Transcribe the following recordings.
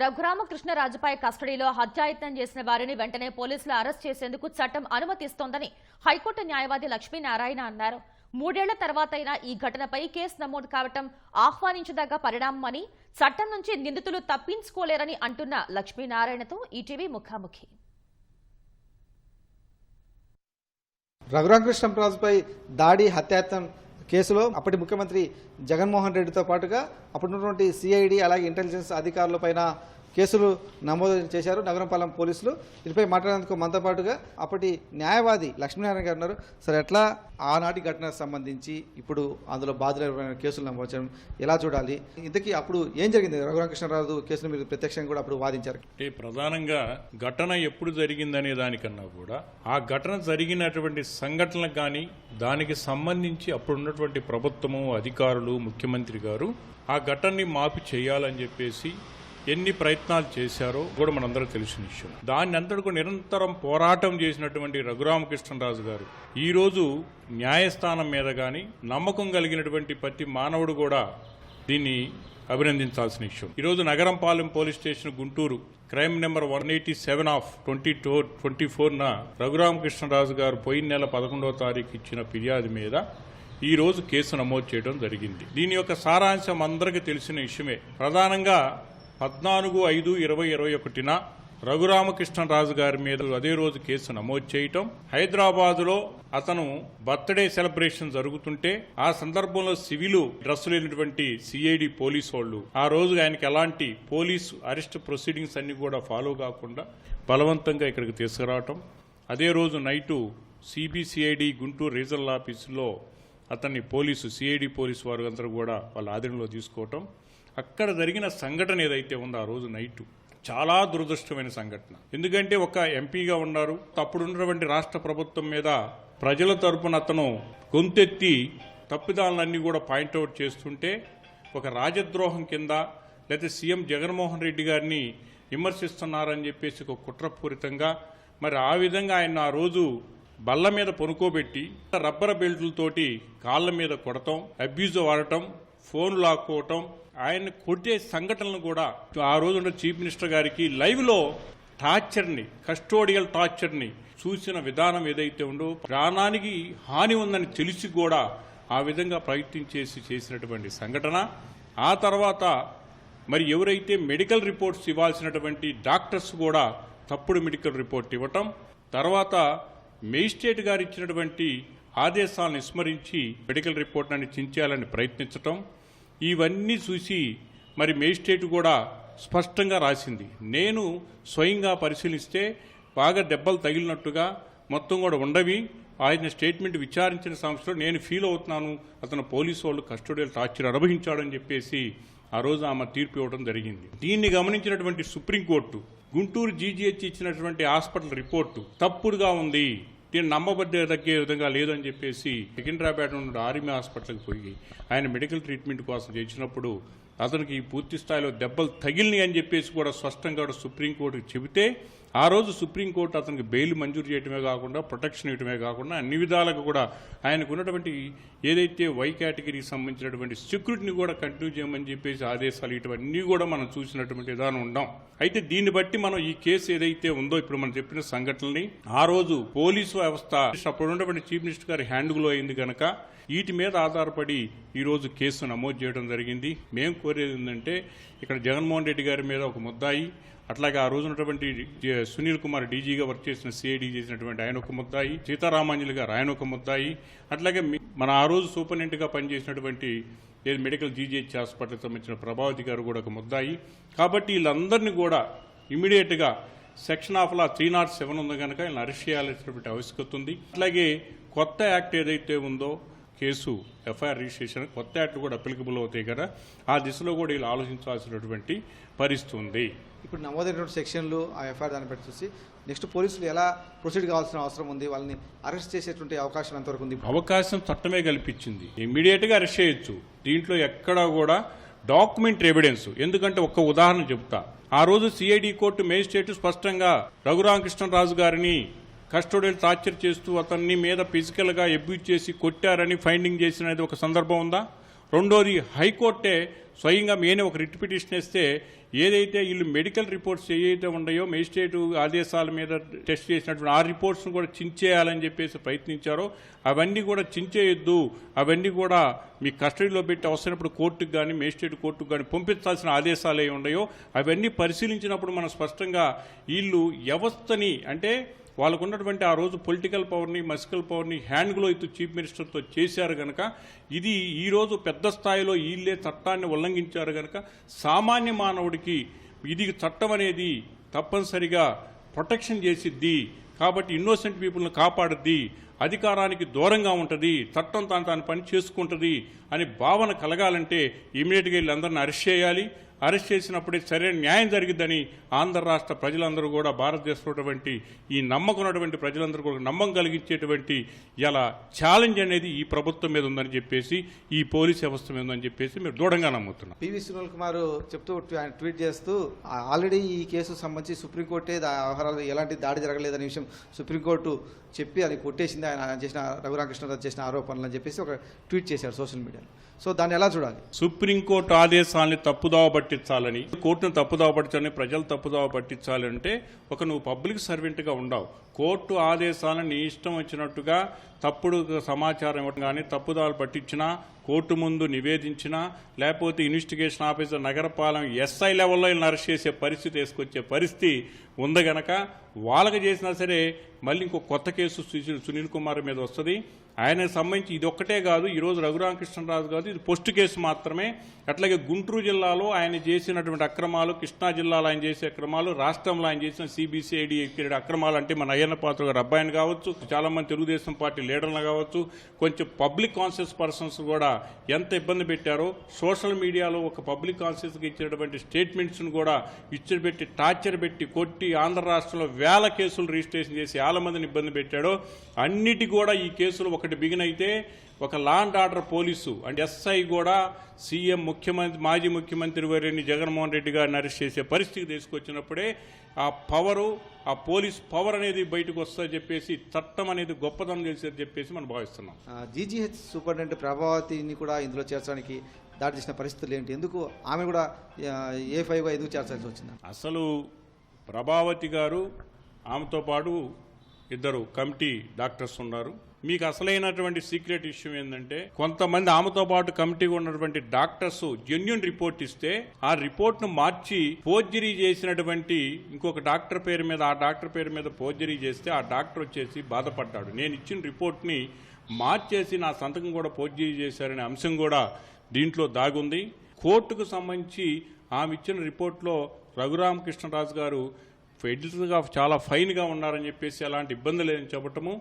రఘురామకృష్ణరాజుపై కస్టడీలో హత్యాయత్నం చేసిన వారిని వెంటనే పోలీసులు అరెస్ట్ చేసేందుకు చట్టం అనుమతిస్తోందని హైకోర్టు న్యాయవాది లక్ష్మీనారాయణ అన్నారు. మూడేళ్ళ తర్వాతైనా ఈ ఘటనపై కేసు నమోదు కావటం ఆహ్వానించదగ్గ పరిణామమని చట్టం నుంచి నిందితులు తప్పించుకోలేరని అంటున్న లక్ష్మీనారాయణతో ఈటీవీ ముఖాముఖి. రఘురామకృష్ణరాజుపై దాడి హత్యాయత్నం కేసులో అప్పటి ముఖ్యమంత్రి జగన్మోహన్ రెడ్డితో పాటుగా అప్పుడున్నటువంటి సిఐడి అలాగే ఇంటెలిజెన్స్ అధికారులపైన కేసులు నమోదు చేశారు. నగరంపాలెం పోలీసులు దీనిపై మాట్లాడేందుకు మనతో పాటుగా అప్పటి న్యాయవాది లక్ష్మీనారాయణ గారు ఉన్నారు. సరే ఎట్లా ఆనాటి ఘటనకు సంబంధించి ఇప్పుడు అందులో బాధితులైన కేసులు నమోదు చేయడం ఎలా చూడాలి? ఇంతకీ అప్పుడు ఏం జరిగింది? రఘురామకృష్ణరాజు కేసును మీరు ప్రత్యక్షంగా కూడా అప్పుడు వాదించారు. అంటే ప్రధానంగా ఘటన ఎప్పుడు జరిగిందనే దానికన్నా కూడా ఆ ఘటన జరిగినటువంటి సంఘటనలకు కానీ దానికి సంబంధించి అప్పుడు ఉన్నటువంటి ప్రభుత్వము అధికారులు ముఖ్యమంత్రి గారు ఆ ఘటనని మాపి చేయాలని చెప్పేసి ఎన్ని ప్రయత్నాలు చేశారో కూడా మనందరూ తెలిసిన విషయం. దాన్ని అంతటికు నిరంతరం పోరాటం చేసినటువంటి రఘురామకృష్ణరాజు గారు ఈ రోజు న్యాయస్థానం మీద కానీ నమ్మకం కలిగినటువంటి ప్రతి మానవుడు కూడా దీన్ని అభినందించాల్సిన విషయం. ఈరోజు Nagarampalem police station Guntur crime number one eighty seven of twenty two twenty ఫోర్న Raghuramakrishnaraju గారు పోయిన నెల పదకొండవ తారీఖు ఇచ్చిన ఫిర్యాదు మీద ఈ రోజు కేసు నమోదు చేయడం జరిగింది. దీని యొక్క సారాంశం అందరికీ తెలిసిన విషయమే. ప్రధానంగా పద్నాలుగు ఐదు ఇరవై ఇరవై ఒకటిన రఘురామకృష్ణరాజు గారి మీద అదే రోజు కేసు నమోదు చేయటం హైదరాబాదులో అతను బర్త్డే సెలబ్రేషన్ జరుగుతుంటే ఆ సందర్భంలో సివిలు డ్రెస్ లేనటువంటి సిఐడి పోలీస్ వాళ్ళు ఆ రోజు ఆయనకి ఎలాంటి పోలీసు అరెస్ట్ ప్రొసీడింగ్స్ అన్ని కూడా ఫాలో కాకుండా బలవంతంగా ఇక్కడికి తీసుకురావటం. అదే రోజు నైటు సిబిసిఐడి గుంటూరు రీజనల్ ఆఫీసులో అతన్ని పోలీసు సిఐడి పోలీసు వారు అందరూ కూడా వాళ్ళ ఆధీనంలో తీసుకోవటం. అక్కడ జరిగిన సంఘటన ఏదైతే ఉందో ఆ రోజు నైటు చాలా దురదృష్టమైన సంఘటన. ఎందుకంటే ఒక ఎంపీగా ఉన్నారు తప్పుడు ఉన్నటువంటి రాష్ట్ర ప్రభుత్వం మీద ప్రజల తరపున అతను గొంతెత్తి తప్పిదాలన్నీ కూడా పాయింట్అవుట్ చేస్తుంటే ఒక రాజద్రోహం కింద లేకపోతే సీఎం జగన్మోహన్ రెడ్డి గారిని విమర్శిస్తున్నారని చెప్పేసి ఒక కుట్రపూరితంగా మరి ఆ విధంగా ఆయన ఆ రోజు బల్ల మీద పనుకోబెట్టి రబ్బర్ బెల్టులతోటి కాళ్ళ మీద కొడటం అబ్యూజ్ వాడటం ఫోన్ లాక్కోవటం ఆయన కొట్టే సంఘటనలు కూడా ఆ రోజు చీఫ్ మినిస్టర్ గారికి లైవ్లో టార్చర్ని కస్టోడియల్ టార్చర్ని చూసిన విధానం ఏదైతే ఉందో ప్రాణానికి హాని ఉందని తెలిసి కూడా ఆ విధంగా ప్రయత్నించేసి చేసినటువంటి సంఘటన. ఆ తర్వాత మరి ఎవరైతే మెడికల్ రిపోర్ట్స్ ఇవ్వాల్సినటువంటి డాక్టర్స్ కూడా తప్పుడు మెడికల్ రిపోర్ట్ ఇవ్వటం. తర్వాత మేజిస్ట్రేట్ గారు ఇచ్చినటువంటి ఆదేశాలను విస్మరించి మెడికల్ రిపోర్ట్ అని చించేయాలని ప్రయత్నించటం. ఇవన్నీ చూసి మరి మేజిస్ట్రేట్ కూడా స్పష్టంగా రాసింది. నేను స్వయంగా పరిశీలిస్తే బాగా దెబ్బలు తగిలినట్టుగా మొత్తం కూడా ఉండవి. ఆయన స్టేట్మెంట్ విచారించిన సంస్థలో నేను ఫీల్ అవుతున్నాను. అతను పోలీసు వాళ్ళు కస్టోడియల్ టార్చర్ అనుభవించాడని చెప్పేసి ఆ రోజు ఆమె తీర్పు ఇవ్వడం జరిగింది. దీన్ని గమనించినటువంటి సుప్రీంకోర్టు గుంటూరు జీజీహెచ్ ఇచ్చినటువంటి హాస్పిటల్ రిపోర్టు తప్పుడుగా ఉంది. దీన్ని నమ్మబడ్డే విధంగా లేదని చెప్పేసి సికింద్రాబాద్ నుండి ఆర్మీ హాస్పిటల్కి పోయి ఆయన మెడికల్ ట్రీట్మెంట్ కోసం చేసినప్పుడు అతనికి పూర్తి స్థాయిలో దెబ్బలు తగిలినాయి అని చెప్పేసి కూడా స్పష్టంగా కూడా చెబితే ఆ రోజు సుప్రీంకోర్టు అతనికి బెయిల్ మంజూరు చేయటమే కాకుండా ప్రొటెక్షన్ ఇవ్వటమే కాకుండా అన్ని విధాలకు కూడా ఆయనకు ఉన్నటువంటి ఏదైతే వై కేటగిరీకి సంబంధించినటువంటి సెక్యూరిటీని కూడా కంటిన్యూ చేయమని చెప్పేసి ఆదేశాలు ఇటువన్నీ కూడా మనం చూసినటువంటి విధానం ఉండాం. అయితే దీన్ని బట్టి మనం ఈ కేసు ఏదైతే ఉందో ఇప్పుడు మనం చెప్పిన సంఘటనని ఆ రోజు పోలీసు వ్యవస్థ అప్పుడు ఉన్నటువంటి చీఫ్ మినిస్టర్ గారి హ్యాండ్లో అయింది కనుక వీటి మీద ఆధారపడి ఈ రోజు కేసు నమోదు చేయడం జరిగింది. మేము కోరేది ఏంటంటే ఇక్కడ జగన్మోహన్ రెడ్డి గారి మీద ఒక ముద్దాయి అట్లాగే ఆ రోజు ఉన్నటువంటి సునీల్ కుమార్ డీజీగా వర్క్ చేసిన సిఐడి చేసినటువంటి ఆయన ఒక ముద్దాయి సీతారామాంజలి గారు ఆయన ఒక ముద్దాయి. అట్లాగే మన ఆ రోజు సూపరింటెండెంట్గా పనిచేసినటువంటి ఏది మెడికల్ జీజీహెచ్ హాస్పిటల్కి సంబంధించిన ప్రభావతి గారు కూడా ఒక ముద్దాయి. కాబట్టి వీళ్ళందరినీ కూడా ఇమీడియట్గా section of law three not seven ఉంది కనుక వీళ్ళని అరెస్ట్ చేయాల్సినటువంటి ఆవశ్యకత ఉంది. అట్లాగే కొత్త యాక్ట్ ఏదైతే ఉందో కేసు ఎఫ్ఐఆర్ రిజిస్ట్రేషన్ కొత్త యాక్ట్లు కూడా అప్లికబుల్ అవుతాయి కదా ఆ దిశలో కూడా వీళ్ళు ఆలోచించాల్సినటువంటి పరిస్థితి ఉంది. ఇప్పుడు నమోదైనటువంటి సెక్షన్లు ఆ ఎఫ్ఐఆర్ దాన్ని బట్టి చూసి నెక్స్ట్ పోలీసులు ఎలా ప్రొసీడ్ కావాల్సిన అవసరం ఉంది వాళ్ళని అరెస్ట్ చేసేటువంటి అవకాశం ఎంతవరకు ఉంది? అవకాశం చట్టమే కల్పించింది. ఇమ్మీడియట్గా అరెస్ట్ చేయొచ్చు. దీంట్లో ఎక్కడా కూడా డాక్యుమెంట్ ఎవిడెన్స్ ఎందుకంటే ఒక్క ఉదాహరణ చెప్తా. ఆ రోజు సిఐడి కోర్టు మేజిస్ట్రేట్ స్పష్టంగా రఘురామకృష్ణరాజు గారిని కస్టోడియల్ టార్చర్ చేస్తూ అతన్ని మీద ఫిజికల్గా అబ్యూజ్ చేసి కొట్టారని ఫైండింగ్ చేసినది ఒక సందర్భం ఉందా? రెండోది హైకోర్టే స్వయంగా మేనే ఒక రిట్ పిటిషన్ ఇస్తే ఏదైతే వీళ్ళు మెడికల్ రిపోర్ట్స్ ఏవైతే ఉన్నాయో మేజిస్ట్రేట్ ఆదేశాల మీద టెస్ట్ చేసినటువంటి ఆ రిపోర్ట్స్ను కూడా చించేయాలని చెప్పేసి ప్రయత్నించారో అవన్నీ కూడా చించేయొద్దు. అవన్నీ కూడా మీ కస్టడీలో పెట్టి అవసరమైనప్పుడు కోర్టుకు కానీ మేజిస్ట్రేట్ కోర్టుకు కానీ పంపించాల్సిన ఆదేశాలు ఏవి ఉన్నాయో అవన్నీ పరిశీలించినప్పుడు మనం స్పష్టంగా వీళ్ళు వ్యవస్థని అంటే వాళ్ళకు ఉన్నటువంటి ఆ రోజు పొలిటికల్ పవర్ని మసికల్ పవర్ని హ్యాండ్లో ఇతు చీఫ్ మినిస్టర్తో చేశారు కనుక ఇది ఈరోజు పెద్ద స్థాయిలో వీళ్ళే చట్టాన్ని ఉల్లంఘించారు కనుక సామాన్య మానవుడికి ఇది చట్టం అనేది తప్పనిసరిగా ప్రొటెక్షన్ చేసిద్ది కాబట్టి ఇన్నోసెంట్ పీపుల్ని కాపాడుద్ది అధికారానికి దూరంగా ఉంటుంది చట్టం తాను తాను పని చేసుకుంటుంది అనే భావన కలగాలంటే ఇమీడియట్గా వీళ్ళందరిని అరెస్ట్ చేయాలి. అరెస్ట్ చేసినప్పుడే సరైన న్యాయం జరిగిద్దని ఆంధ్ర రాష్ట్ర ప్రజలందరూ కూడా భారతదేశంలో ఈ నమ్మకం ఉన్నటువంటి ప్రజలందరూ కూడా నమ్మకం కలిగించేటువంటి ఇలా ఛాలెంజ్ అనేది ఈ ప్రభుత్వం మీద ఉందని చెప్పేసి ఈ పోలీస్ వ్యవస్థ మీద ఉందని చెప్పేసి మీరు దృఢంగా నమ్ముతున్నాం. పివి సునీల్ కుమార్ చెప్తూ ట్వీట్ చేస్తూ ఆల్రెడీ ఈ కేసు సంబంధించి సుప్రీంకోర్టే వ్యవహారాలు ఎలాంటి దాడి జరగలేదనే విషయం సుప్రీంకోర్టు చెప్పి అది కొట్టేసింది. ఆయన చేసిన రఘురామకృష్ణరాజు చేసిన ఆరోపణలు అని చెప్పేసి ఒక ట్వీట్ చేశారు సోషల్ మీడియాలో. సో దాన్ని ఎలా చూడాలి? సుప్రీంకోర్టు ఆదేశాలని తప్పుదోవ పట్టించాలని కోర్టును తప్పుదోవ పట్టించాలని ప్రజలు తప్పుదోవ పట్టించాలంటే ఒక నువ్వు పబ్లిక్ సర్వెంట్గా ఉండవు. కోర్టు ఆదేశాలను నీ ఇష్టం వచ్చినట్టుగా తప్పుడు సమాచారం ఇవ్వడం కానీ తప్పుదాలు పట్టించినా కోర్టు ముందు నివేదించినా లేకపోతే ఇన్వెస్టిగేషన్ ఆఫీసర్ నగరపాలెం ఎస్ఐ లెవెల్లో వీళ్ళని అరెస్ట్ చేసే పరిస్థితి తీసుకొచ్చే పరిస్థితి ఉంది గనక వాళ్ళకి చేసినా సరే మళ్ళీ ఇంకో కొత్త కేసు సునీల్ కుమార్ మీద వస్తుంది. ఆయనకు సంబంధించి ఇది ఒక్కటే కాదు ఈరోజు రఘురామకృష్ణరాజు కాదు ఇది పోస్ట్ కేసు మాత్రమే. అట్లాగే గుంటూరు జిల్లాలో ఆయన చేసినటువంటి అక్రమాలు కృష్ణా జిల్లాలో ఆయన చేసే అక్రమాలు రాష్ట్రంలో ఆయన చేసిన సిబిసిఐడి అక్రమాలు అంటే మన అయ్యన్న పాత్ర గారు అబ్బాయిని కావచ్చు చాలామంది తెలుగుదేశం పార్టీ లీడర్లు కావచ్చు కొంచెం పబ్లిక్ కాన్షియస్ పర్సన్స్ కూడా ఎంత ఇబ్బంది పెట్టారో సోషల్ మీడియాలో ఒక పబ్లిక్ కాన్షియస్గా ఇచ్చినటువంటి స్టేట్మెంట్స్ను కూడా ఇచ్చి పెట్టి టార్చర్ పెట్టి కొట్టి ఆంధ్ర రాష్ట్రంలో వేల కేసులు రిజిస్ట్రేషన్ చేసి వేల మందిని ఇబ్బంది పెట్టాడో అన్నిటి కూడా ఈ కేసులు ఒకటి బిగిన్ అయితే ఒక law and order police and SI కూడా సీఎం ముఖ్యమంత్రి మాజీ ముఖ్యమంత్రి వారిని జగన్మోహన్ రెడ్డి గారిని అరెస్ట్ చేసే పరిస్థితి తీసుకొచ్చినప్పుడే ఆ పవరు ఆ పోలీస్ పవర్ అనేది బయటకు వస్తుందని చెప్పేసి చట్టం అనేది గొప్పదనం చేసేది చెప్పేసి మనం భావిస్తున్నాం. జీజీహెచ్ సూపరింటెండెంట్ ప్రభావతిని కూడా ఇందులో చేర్చడానికి దాడి చేసిన పరిస్థితులు ఏంటి? ఎందుకు ఆమె కూడా ఏ ఫైవ్గా ఎందుకు చేర్చాల్సి వచ్చింది? అసలు ప్రభావతి గారు ఆమెతో పాటు ఇద్దరు కమిటీ డాక్టర్స్ ఉన్నారు. మీకు అసలైనటువంటి సీక్రెట్ ఇష్యూ ఏంటంటే కొంతమంది ఆమెతో పాటు కమిటీగా ఉన్నటువంటి డాక్టర్స్ జెన్యున్ రిపోర్ట్ ఇస్తే ఆ రిపోర్ట్ను మార్చి పోర్జరీ చేసినటువంటి ఇంకొక డాక్టర్ పేరు మీద ఆ డాక్టర్ పేరు మీద పోర్జరీ చేస్తే ఆ డాక్టర్ వచ్చేసి బాధపడ్డాడు. నేను ఇచ్చిన రిపోర్ట్ని మార్చేసి నా సంతకం కూడా పోర్జరీ చేశారనే అంశం కూడా దీంట్లో దాగుంది. కోర్టుకు సంబంధించి ఆమె ఇచ్చిన రిపోర్ట్లో రఘురామకృష్ణరాజు గారు ఫెడిల్స్గా చాలా ఫైన్గా ఉన్నారని చెప్పేసి అలాంటి ఇబ్బంది లేదని చెప్పటము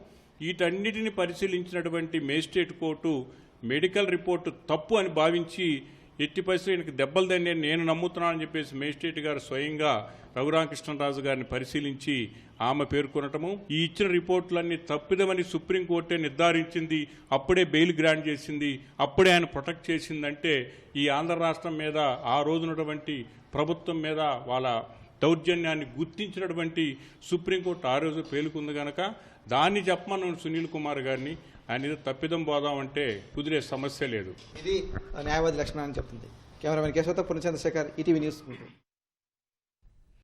వీటన్నిటిని పరిశీలించినటువంటి మేజిస్ట్రేట్ కోర్టు మెడికల్ రిపోర్టు తప్పు అని భావించి ఎట్టి పరిస్థితులు ఈయనకి దెబ్బలు తండి నేను నమ్ముతున్నానని చెప్పేసి మేజిస్ట్రేట్ గారు స్వయంగా రఘురామకృష్ణరాజు గారిని పరిశీలించి ఆమె పేర్కొనటము. ఈ ఇచ్చిన రిపోర్టులన్నీ తప్పిదమని సుప్రీంకోర్టే నిర్ధారించింది. అప్పుడే బెయిల్ గ్రాంట్ చేసింది. అప్పుడే ఆయన ప్రొటెక్ట్ చేసిందంటే ఈ ఆంధ్ర రాష్ట్రం మీద ఆ రోజునటువంటి ప్రభుత్వం మీద వాళ్ళ దౌర్జన్యాన్ని గుర్తించినటువంటి సుప్రీంకోర్టు ఆ రోజు పేలుకుంది గనక దాన్ని చెప్పమని సునీల్ కుమార్ గారిని. ఆయన ఏదో తప్పిదం పోదామంటే కుదిరే సమస్య లేదు. ఇది న్యాయవాది లక్ష్మణ్ అని చెప్తుంది. కెమెరామెన్ కేశవతో పునచంద్రశేఖర్ ఈటీవీ న్యూస్